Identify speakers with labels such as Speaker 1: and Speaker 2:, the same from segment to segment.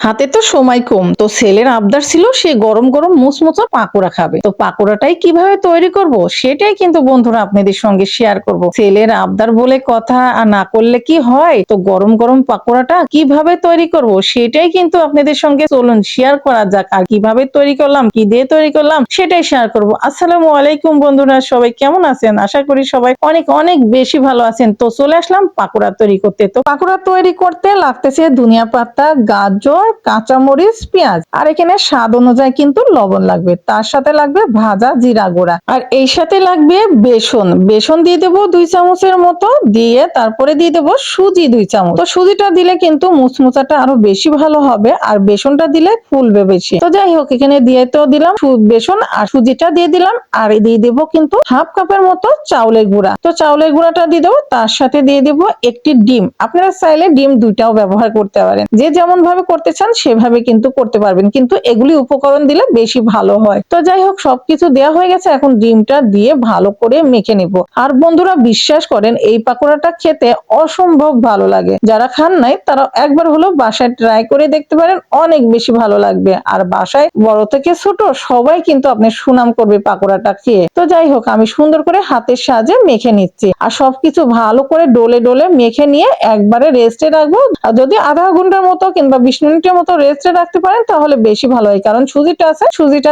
Speaker 1: হাতে তো সময় কম। তো ছেলের আবদার ছিল সে গরম গরম মুচমুচা পাকোড়া খাবে। তো পাকোড়াটাই কীভাবে তৈরি করব সেটাই কিন্তু বন্ধুরা আপনাদের সঙ্গে শেয়ার করব। ছেলের আবদার বলে কথা আর না করলে কি হয়? তো গরম গরম পাকোড়াটা কীভাবে তৈরি করব সেটাই কিন্তু আপনাদের সঙ্গে চলুন শেয়ার করা যাক। আর কীভাবে তৈরি করলাম, কি দিয়ে তৈরি করলাম সেটাই শেয়ার করব। আসসালামু আলাইকুম বন্ধুরা, সবাই কেমন আছেন? আশা করি সবাই অনেক অনেক বেশি ভালো আছেন। তো চলে আসলাম পাকোড়া তৈরি করতে। তো পাকোড়া তৈরি করতে লাগতেছে ধনিয়া পাতা, গাজর কাঁচামরিচ, পেঁয়াজ। আর এখানে স্বাদ অনুযায়ী কিন্তু লবণ লাগবে। তার সাথে লাগবে ভাজা জিরা গুঁড়া। আর এই সাথে লাগবে বেসন। বেসন দিয়ে দেবো দুই চামচের মতো। দিয়ে তারপরে দিয়ে দেবো সুজি দুই চামচ। তো সুজিটা দিলে কিন্তু মুচমুচাটা আরও বেশি ভালো হবে। আর বেসনটা দিলে ফুলবে বেশি। তো যাই হোক, এখানে দিয়ে তো দিলাম বেসন আর সুজিটা দিয়ে দিলাম। আর দিয়ে দেবো কিন্তু হাফ কাপের মতো চাউলের গুঁড়া। তো চাউলের গুঁড়াটা দিয়ে দেবো। তার সাথে দিয়ে দেবো একটি ডিম। আপনারা চাইলে ডিম দুইটাও ব্যবহার করতে পারেন। যে যেমন ভাবে করতে চান, সেভাবে কিন্তু করতে পারবেন। কিন্তু এগুলি উপকরণ দিলে বেশি ভালো হয়। তো যাই হোক, সবকিছু দেওয়া হয়ে গেছে। এখন ডিমটা দিয়ে ভালো করে মেখে নিব। আর বন্ধুরা, বিশ্বাস করেন, এই পাকোড়াটা খেতে অসম্ভব ভালো লাগে। যারা খান নাই তারা একবার হলো বাসায় ট্রাই করে দেখতে পারেন। অনেক বেশি ভালো লাগবে। আর বাসায় বড় থেকে ছোট, সবাই কিন্তু আপনি সুনাম করবে পাকোড়াটা খেয়ে। তো যাই হোক, আমি সুন্দর করে হাতের সাহায্যে মেখে নিচ্ছি। আর সবকিছু ভালো করে ডোলে ডোলে মেখে নিয়ে একবারে রেস্টে রাখব। যদি আধা ঘণ্টার মতো কিংবা বিশ মিনিটের মতো রেস্টে রাখতে পারেন, তাহলে বেশি ভালো হয়। কারণ সুজিটা আছে, সুজিটা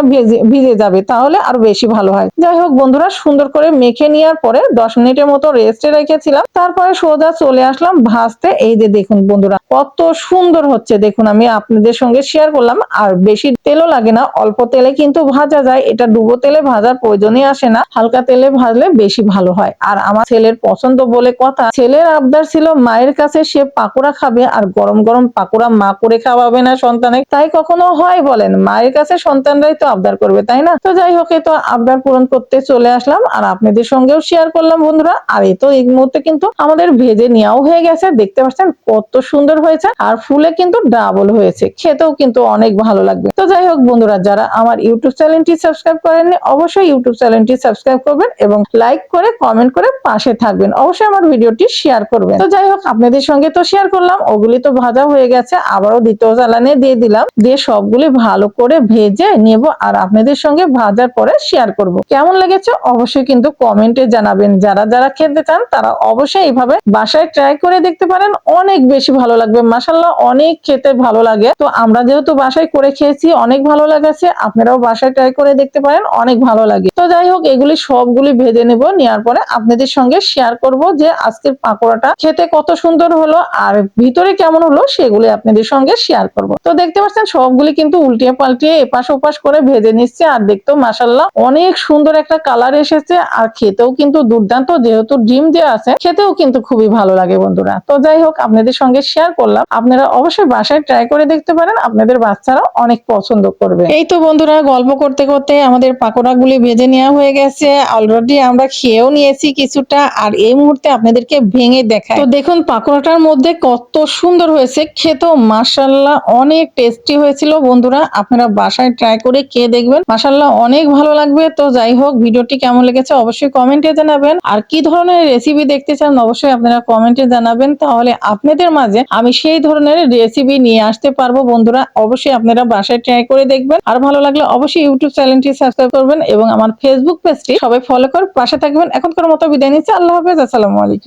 Speaker 1: ভেজে যাবে, তাহলে আরও বেশি ভালো হয়। যাই হোক বন্ধুরা, সুন্দর করে মেখে নেওয়ার পরে দশ মিনিটের মতো রেস্টে রেখেছিলাম। তারপরে সোজা চলে আসলাম ভাজতে। এই যে দেখুন বন্ধুরা, কত সুন্দর হচ্ছে। দেখুন, আমি আপনাদের সঙ্গে শেয়ার করলাম। আর বেশি তেলও লাগে না, অল্প তেলে কিন্তু ভাজা যায়। এটা ডুবো তেলে ভাজার প্রয়োজনই আসে না। হালকা তেলে ভাজলে বেশি ভালো হয়। আর আমার ছেলের পছন্দ বলে কথা, ছেলের আবদার ছিল মায়ের কাছে সে পাকোড়া খাবে। আর গরম গরম পাকোড়া মা করে খাওয়াবে না সন্তানে তাই কখনো হয় বলেন, মায়ের কাছে সন্তানরাই তো আবদার করবে, তাই না? তো যাই হোক তো আবদার পূরণ করতে চলে আসলাম, আর আপনাদের সঙ্গেও শেয়ার করলাম বন্ধুরা, আর এই তো এই মুহূর্তে কিন্তু আমাদের ভেজে নেওয়াও হয়ে গেছে, দেখতে পাচ্ছেন কত সুন্দর হয়েছে, আর ফুলে কিন্তু ডাবল হয়েছে, খেতেও কিন্তু অনেক ভালো লাগবে। তো যাই হোক বন্ধুরা, যারা আমার ইউটিউব চ্যানেলটি সাবস্ক্রাইব করেননি, অবশ্যই ইউটিউব চ্যানেলটি সাবস্ক্রাইব করবেন এবং লাইক করে কমেন্ট করে পাশে থাকবেন, অবশ্যই আমার ভিডিওটি শেয়ার করবেন। তো যাই হোক, আপনাদের সঙ্গে তো শেয়ার করলাম, ওগুলি তো ভাজা হয়ে গেছে, আবারও দ্বিতীয় জ্বালানি দিয়ে দিলাম। দিয়ে সবগুলি ভালো করে ভেজে নেব আর আপনাদের সঙ্গে ভাজার পরে শেয়ার করব। কেমন লেগেছে অবশ্যই কিন্তু কমেন্টে জানাবেন। যারা যারা খেতে চান, তারা অবশ্যই এইভাবে বাসায় ট্রাই করে দেখতে পারেন। অনেক বেশি ভালো লাগবে। মাসাল্লাহ অনেক খেতে ভালো লাগে। তো আমরা যেহেতু বাসায় করে খেয়েছি, অনেক ভালো লাগেছে। আপনারাও বাসায় ট্রাই করে দেখতে পারেন। অনেক ভালো লাগে। তো যাই হোক, এগুলি সবগুলি ভেজে নেব। নেওয়ার পরে আপনাদের সঙ্গে শেয়ার করব যে আজকের পাকোড়াটা খেতে কত সুন্দর হলো আর ভিতরে কেমন হলো সেগুলি আপনাদের সঙ্গে শেয়ার করব। তো দেখতে পাচ্ছেন, সবগুলি কিন্তু উল্টিয়ে পাল্টিয়ে এপাশ ওপাশ করে ভেজে নিচ্ছে আর দেখতেও মাসাল্লাহ অনেক সুন্দর একটা কালার এসেছে আর খেতেও কিন্তু দুর্দান্ত, যেহেতু ডিম দেওয়া আছে, খেতেও কিন্তু খুবই ভালো লাগে বন্ধুরা। তো যাই হোক, আপনাদের সঙ্গে শেয়ার করলাম। আপনারা অবশ্যই বাসায় ট্রাই করে দেখতে পারেন, আপনাদের বাচ্চারা অনেক পছন্দ করবে। এই তো বন্ধুরা, গল্প করতে করতে আমাদের পাকোড়াগুলি ভেজে নেওয়া হয়ে গেছে। অলরেডি আমরা খেয়েও নিয়েছি কিছুটা আর এই মুহূর্তে আপনাদেরকে ভেঙে দেখায় তো দেখুন, পাকোড়াটার মধ্যে কত সুন্দর হয়েছে, খেতেও মাসাল্লাহ অনেক টেস্টি হয়েছিল, বন্ধুরা। আপনারা বাসায় ট্রাই করে খেয়ে দেখবেন। মাসাল্লাহ অনেক ভালো লাগবে। তো যাই হোক, ভিডিওটি কেমন লেগেছে অবশ্যই কমেন্টে জানাবেন। আর কি ধরনের রেসিপি দেখতে চান, অবশ্যই আপনারা কমেন্টে জানাবেন। তাহলে আপনাদের মাঝে আমি সেই ধরনের রেসিপি নিয়ে আসতে পারব, বন্ধুরা। অবশ্যই আপনারা বাসায় ট্রাই করে দেখবেন। আর ভালো লাগলে অবশ্যই ইউটিউব চ্যানেলটি সাবস্ক্রাইব করবেন এবং আমার ফেসবুক পেজটি সবাই ফলো করে, পাশে থাকবেন। এখনকার মতো বিদায় নিচ্ছি। আল্লাহ হাফেজ। আসসালামু আলাইকুম।